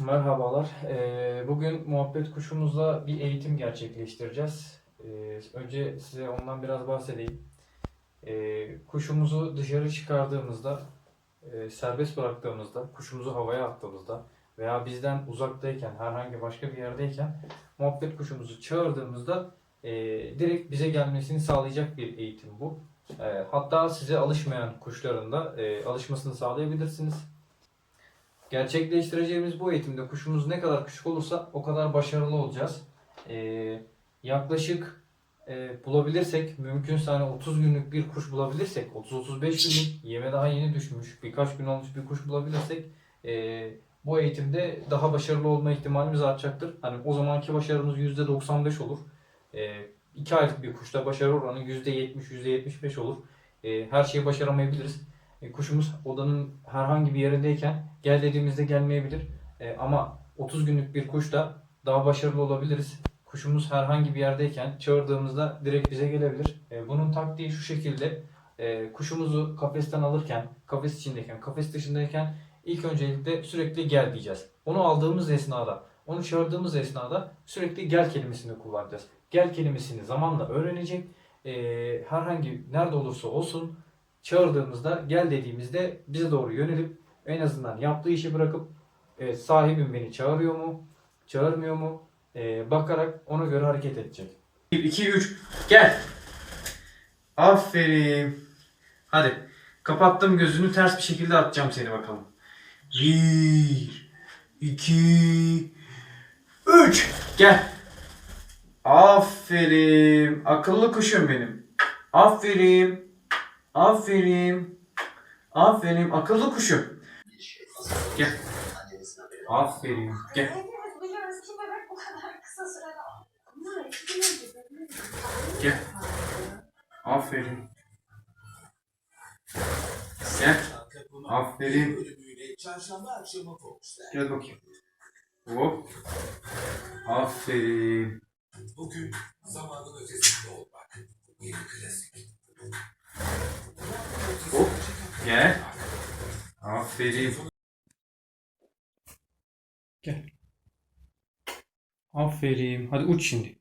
Merhabalar. Ee, Bugün muhabbet kuşumuzla bir eğitim gerçekleştireceğiz. Ee, Önce size ondan biraz bahsedeyim. Ee, Kuşumuzu dışarı çıkardığımızda, e, serbest bıraktığımızda, kuşumuzu havaya attığımızda veya bizden uzaktayken, herhangi başka bir yerdeyken muhabbet kuşumuzu çağırdığımızda e, direkt bize gelmesini sağlayacak bir eğitim bu. Hatta size alışmayan kuşların da e, alışmasını sağlayabilirsiniz. Gerçekleştireceğimiz bu eğitimde kuşumuz ne kadar küçük olursa o kadar başarılı olacağız. Ee, yaklaşık e, bulabilirsek, mümkünse hani 30 günlük bir kuş bulabilirsek, 30-35 günlük yeme daha yeni düşmüş, birkaç gün olmuş bir kuş bulabilirsek e, bu eğitimde daha başarılı olma ihtimalimiz artacaktır. Hani o zamanki başarımız %95 olur. E, 2 aylık bir kuşta başarı oranı %70, %75 olur. E, her şeyi başaramayabiliriz. E, kuşumuz odanın herhangi bir yerindeyken gel dediğimizde gelmeyebilir. E, ama 30 günlük bir kuş da daha başarılı olabiliriz. Kuşumuz herhangi bir yerdeyken çağırdığımızda direkt bize gelebilir. E, bunun taktiği şu şekilde. Kuşumuzu kafesten alırken, kafes içindeyken, kafes dışındayken ilk öncelikle sürekli gel diyeceğiz. Onu aldığımız esnada, onu çağırdığımız esnada sürekli gel kelimesini kullanacağız. Gel kelimesini zamanla öğrenecek. Herhangi nerede olursa olsun çağırdığımızda gel dediğimizde bize doğru yönelip en azından yaptığı işi bırakıp e, sahibim beni çağırıyor mu, çağırmıyor mu e, bakarak ona göre hareket edecek. 1, 2, 3 gel. Aferin. Hadi kapattım gözünü ters bir şekilde atacağım seni bakalım. 1, 2, 3 gel. Aferin. Akıllı kuşum benim. Aferin. Aferin. Aferin. Akıllı kuşum. Gel. Aferin. Gel. Gel. Aferin. Gel. Aferin. Gel bakayım. Hop. Aferin. Bugün zamanın ötesinde olmak. Bir klasik. Hop. Gel. Aferin. Gel. Aferin. Hadi uç şimdi.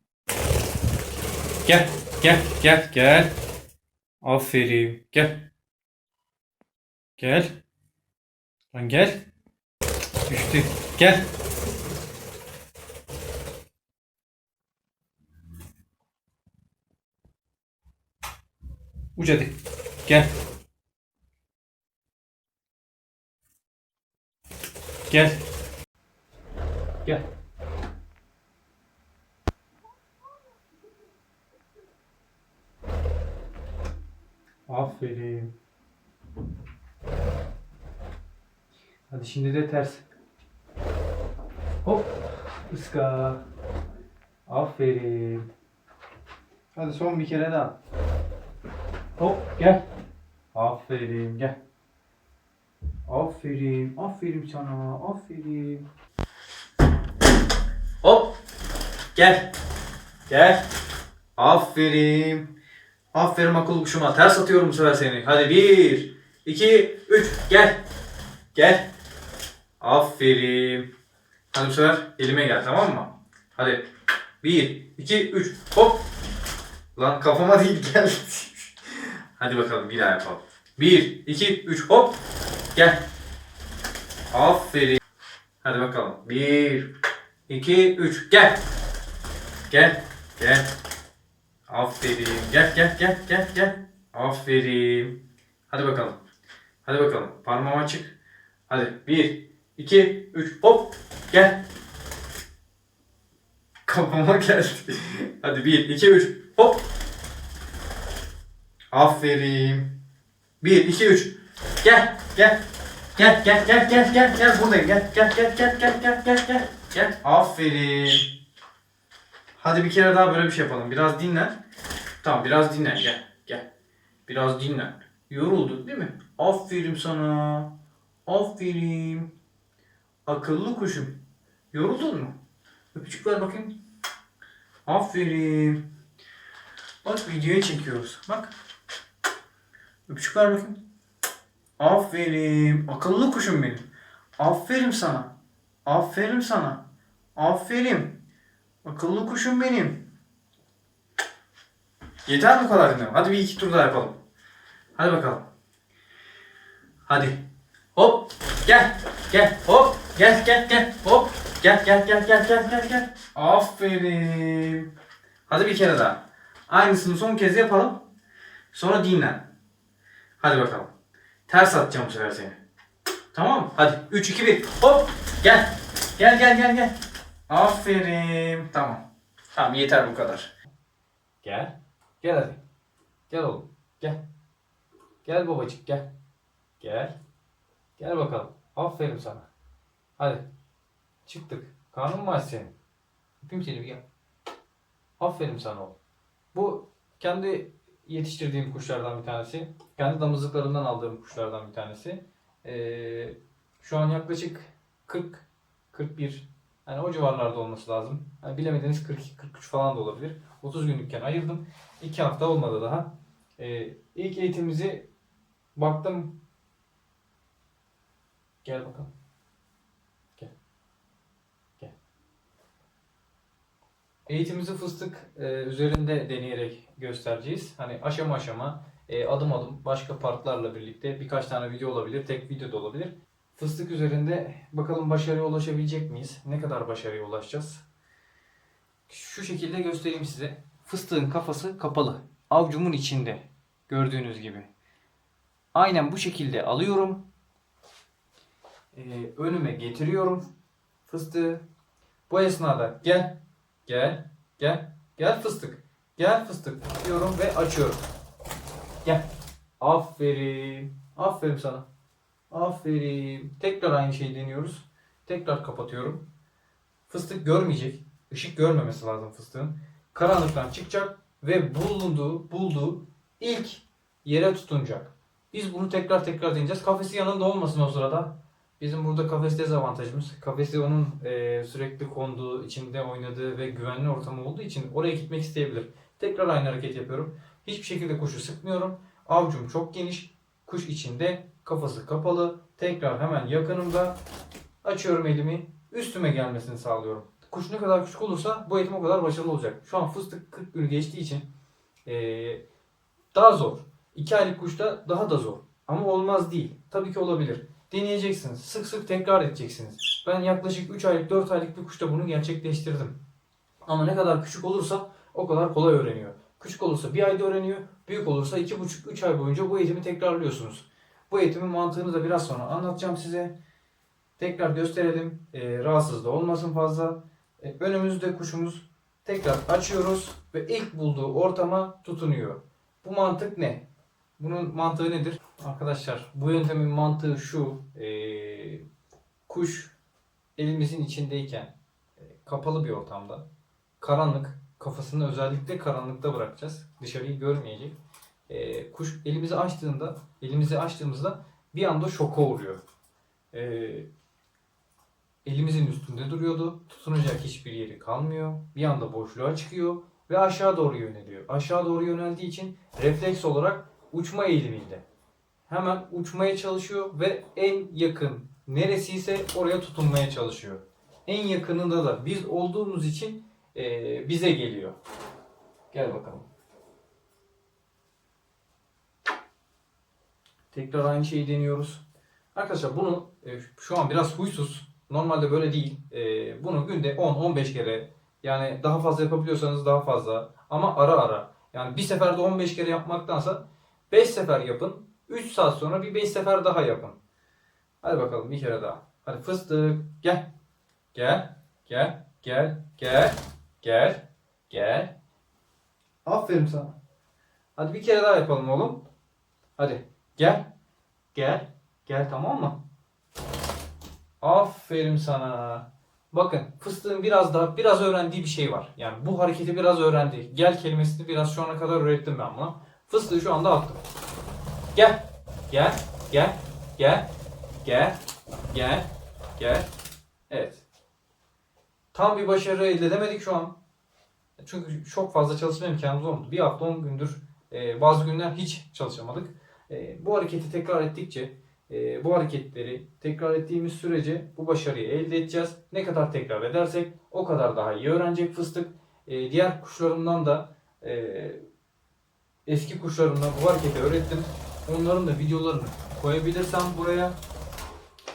Gel. Gel. Gel. Gel. Aferin. Gel. Gel. Lan gel. Düştü. Gel. Uç hadi. Gel. Gel. Gel. Aferin. Hadi şimdi de ters. Hop. Iska. Aferin. Hadi son bir kere daha. Hop gel. Aferin gel. Aferin. Aferin sana. Aferin. Hop. Gel. Gel. Aferin. Aferin akıllı kuşuma. Ters atıyorum bu sefer seni. Hadi bir, iki, üç. Gel. Gel. Aferin. Hadi bu sefer elime gel tamam mı? Hadi. Bir, iki, üç. Hop. Lan kafama değil gel. Hadi bakalım bir daha yapalım. Bir, iki, üç. Hop. Gel. Aferin. Hadi bakalım. Bir, iki, üç. Gel. Gel. Gel. Aferin. Gel gel gel gel gel. Aferin. Hadi bakalım. Hadi bakalım. Parmağım açık. Hadi. Bir, iki, üç. Hop. Gel. Kafama geldi. Hadi bir, iki, üç. Hop. Aferin. Bir, iki, üç. Gel, gel. Gel, gel, gel, gel, gel, gel. Buradayım. Gel, gel, gel, gel, gel, gel, gel, gel. Gel. Aferin. Hadi bir kere daha böyle bir şey yapalım. Biraz dinlen. Tamam, biraz dinlen. Gel, gel. Biraz dinlen. Yoruldun değil mi? Aferin sana. Aferin. Akıllı kuşum. Yoruldun mu? Öpücük ver bakayım. Aferin. Bak videoya çekiyoruz. Bak. Öpücük ver bakayım. Aferin. Akıllı kuşum benim. Aferin sana. Aferin sana. Aferin. Akıllı kuşum benim. Yeter bu kadar dinleme. Hadi bir iki tur daha yapalım. Hadi bakalım. Hadi. Hop. Gel. Gel. Hop. Gel gel gel. Hop. Gel gel gel gel gel gel gel. Aferin. Hadi bir kere daha. Aynısını son kez yapalım. Sonra dinlen. Hadi bakalım. Ters atacağım bu sefer seni. Tamam? Hadi. 3 2 1. Hop. Gel. Gel gel gel gel. Aferin. Tamam. Tamam yeter bu kadar. Gel. Gel hadi. Gel oğlum. Gel. Gel babacık gel. Gel. Gel bakalım. Aferin sana. Hadi. Çıktık. Karnın mı aç senin? Öpeyim seni bir gel. Aferin sana oğlum. Bu kendi yetiştirdiğim kuşlardan bir tanesi. Kendi damızlıklarından aldığım kuşlardan bir tanesi. Ee, şu an yaklaşık 40 41 yani o civarlarda olması lazım. Yani bilemediğiniz 42 43 falan da olabilir. 30 günlükken ayırdım. 2 hafta olmadı daha. Ee, ilk eğitimimizi baktım. Gel bakalım. Gel. Gel. Eğitimimizi fıstık e, üzerinde deneyerek göstereceğiz. Hani aşama aşama, e, adım adım başka partlarla birlikte birkaç tane video olabilir, tek video da olabilir. Fıstık üzerinde bakalım başarıya ulaşabilecek miyiz? Ne kadar başarıya ulaşacağız? Şu şekilde göstereyim size. Fıstığın kafası kapalı. Avcumun içinde. Gördüğünüz gibi. Aynen bu şekilde alıyorum. Ee, önüme getiriyorum. Fıstığı. Bu esnada gel. Gel. Gel. Gel fıstık. Gel fıstık diyorum ve açıyorum. Gel. Aferin. Aferin sana. Aferin. Tekrar aynı şeyi deniyoruz. Tekrar kapatıyorum. Fıstık görmeyecek. Işık görmemesi lazım fıstığın. Karanlıktan çıkacak ve bulunduğu, bulduğu ilk yere tutunacak. Biz bunu tekrar tekrar deneyeceğiz. Kafesi yanında olmasın o sırada. Bizim burada kafes dezavantajımız. Kafesi onun e, sürekli konduğu, içinde oynadığı ve güvenli ortamı olduğu için oraya gitmek isteyebilir. Tekrar aynı hareket yapıyorum. Hiçbir şekilde kuşu sıkmıyorum. Avcum çok geniş. Kuş içinde, kafası kapalı. Tekrar hemen yakınımda açıyorum elimi. Üstüme gelmesini sağlıyorum. Kuş ne kadar küçük olursa bu eğitim o kadar başarılı olacak. Şu an fıstık 40 günü geçtiği için eee, daha zor. 2 aylık kuşta daha da zor. Ama olmaz değil. Tabii ki olabilir. Deneyeceksiniz. Sık sık tekrar edeceksiniz. Ben yaklaşık 3 aylık 4 aylık bir kuşta bunu gerçekleştirdim. Ama ne kadar küçük olursa o kadar kolay öğreniyor. Küçük olursa bir ayda öğreniyor. Büyük olursa 2,5-3 ay boyunca bu eğitimi tekrarlıyorsunuz. Bu eğitimin mantığını da biraz sonra anlatacağım size. Tekrar gösterelim. Ee, rahatsız da olmasın fazla. Ee, önümüzde kuşumuz. Tekrar açıyoruz ve ilk bulduğu ortama tutunuyor. Bu mantık ne? Bunun mantığı nedir? Arkadaşlar bu yöntemin mantığı şu. ee, kuş elimizin içindeyken e, kapalı bir ortamda karanlık kafasını özellikle karanlıkta bırakacağız. Dışarıyı görmeyecek. Ee, kuş elimizi açtığında elimizi açtığımızda bir anda şoka uğruyor. Ee, elimizin üstünde duruyordu. Tutunacak hiçbir yeri kalmıyor. Bir anda boşluğa çıkıyor ve aşağı doğru yöneliyor. Aşağı doğru yöneldiği için refleks olarak uçma eğiliminde. Hemen uçmaya çalışıyor ve en yakın neresiyse oraya tutunmaya çalışıyor. En yakınında da biz olduğumuz için eee, bize geliyor. Gel bakalım. Tekrar aynı şeyi deniyoruz. Arkadaşlar bunu e, şu an biraz huysuz. Normalde böyle değil. E, bunu günde 10-15 kere yani daha fazla yapabiliyorsanız daha fazla ama ara ara. Yani bir seferde 15 kere yapmaktansa 5 sefer yapın. 3 saat sonra bir 5 sefer daha yapın. Hadi bakalım bir kere daha. Hadi fıstık gel. Gel. Gel. Gel. Gel. Gel. Gel. Aferin sana. Hadi bir kere daha yapalım oğlum. Hadi. Gel. Gel. Gel tamam mı? Aferin sana. Bakın fıstığın biraz daha biraz öğrendiği bir şey var. Yani bu hareketi biraz öğrendi. Gel kelimesini biraz şu ana kadar öğrettim ben buna. Fıstığı şu anda attım. Gel. Gel. Gel. Gel. Gel. Gel. Gel. Evet. Tam bir başarı elde edemedik şu an. Çünkü çok fazla çalışma imkanımız olmadı. Bir hafta 10 gündür e, bazı günler hiç çalışamadık. E, bu hareketi tekrar ettikçe e, bu hareketleri tekrar ettiğimiz sürece bu başarıyı elde edeceğiz. Ne kadar tekrar edersek o kadar daha iyi öğrenecek fıstık. Diğer kuşlarımdan da eski kuşlarımdan bu hareketi öğrettim. Onların da videolarını koyabilirsem buraya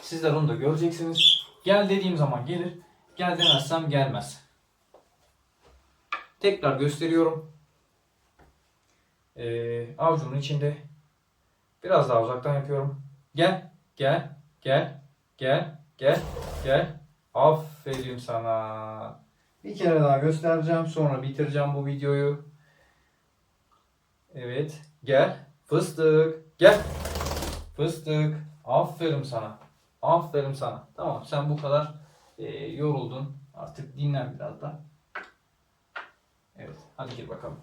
sizler onu da göreceksiniz. Gel dediğim zaman gelir. Gel demezsem gelmez. Tekrar gösteriyorum. Ee, avucumun içinde biraz daha uzaktan yapıyorum. Gel, gel, gel, gel, gel, gel. Aferin sana. Bir kere daha göstereceğim. Sonra bitireceğim bu videoyu. Evet. Gel. Fıstık. Gel. Fıstık. Aferin sana. Aferin sana. Tamam sen bu kadar e, yoruldun. Artık dinlen biraz da. Evet. Hadi gir bakalım.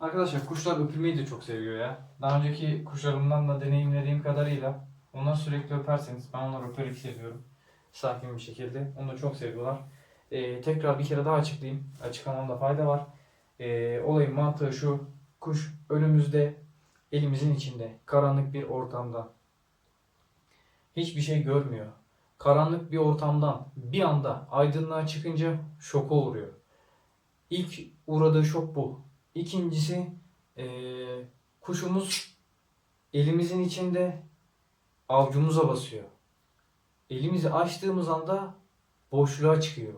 Arkadaşlar kuşlar öpülmeyi de çok seviyor ya. Daha önceki kuşlarımdan da deneyimlediğim kadarıyla onlar sürekli öperseniz ben onları öperek seviyorum. Sakin bir şekilde. Onu da çok seviyorlar. E, tekrar bir kere daha açıklayayım. Açıklamamda fayda var. E, olayın mantığı şu. Kuş önümüzde elimizin içinde karanlık bir ortamda hiçbir şey görmüyor. Karanlık bir ortamdan bir anda aydınlığa çıkınca şoka uğruyor. İlk uğradığı şok bu. İkincisi eee, kuşumuz elimizin içinde avcumuza basıyor. Elimizi açtığımız anda boşluğa çıkıyor.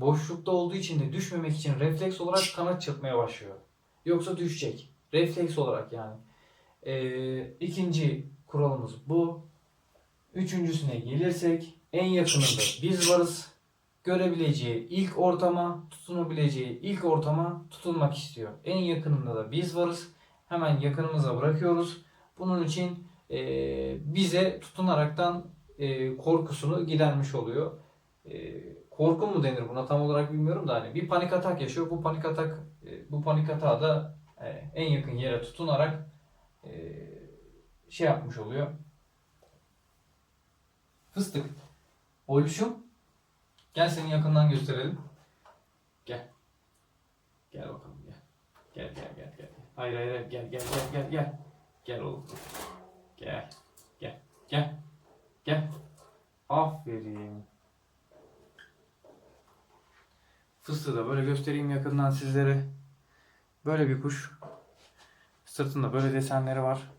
Boşlukta olduğu için de düşmemek için refleks olarak kanat çırpmaya başlıyor. Yoksa düşecek. Refleks olarak yani. Eee ikinci kuralımız bu. Üçüncüsüne gelirsek en yakınında biz varız. Görebileceği ilk ortama, tutunabileceği ilk ortama tutunmak istiyor. En yakınında da biz varız. Hemen yakınımıza bırakıyoruz. Bunun için eee, bize tutunaraktan eee, korkusunu gidermiş oluyor. Eee, korku mu denir buna tam olarak bilmiyorum da hani bir panik atak yaşıyor. Bu panik atak e, bu panik atağı da e, en yakın yere tutunarak e, şey yapmış oluyor. Fıstık. Oyluşum. Gel seni yakından gösterelim. Gel. Gel bakalım gel. Gel gel gel gel. Hayır hayır. gel gel gel gel gel. Gel oğlum. Gel. Gel. Gel. Gel. Aferin. Fıstığı da böyle göstereyim yakından sizlere. Böyle bir kuş. Sırtında böyle desenleri var.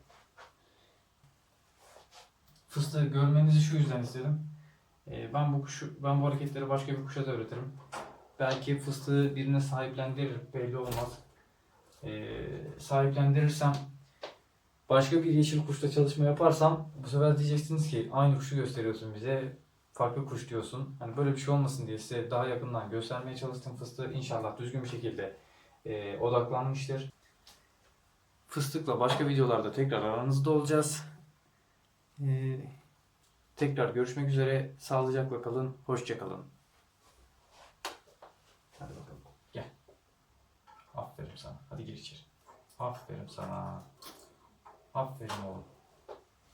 Fıstığı görmenizi şu yüzden istedim. Ee, ben bu kuşu, ben bu hareketleri başka bir kuşa da öğretirim. Belki fıstığı birine sahiplendirir, belli olmaz. Ee, sahiplendirirsem, başka bir yeşil kuşla çalışma yaparsam, bu sefer diyeceksiniz ki aynı kuşu gösteriyorsun bize, farklı kuş diyorsun. Hani böyle bir şey olmasın diye size daha yakından göstermeye çalıştım fıstığı. İnşallah düzgün bir şekilde e, odaklanmıştır. Fıstıkla başka videolarda tekrar aranızda olacağız. Ee, tekrar görüşmek üzere. Sağlıcakla kalın. Hoşça kalın. Hadi bakalım. Gel. Aferin sana. Hadi gir içeri. Aferin sana. Aferin oğlum.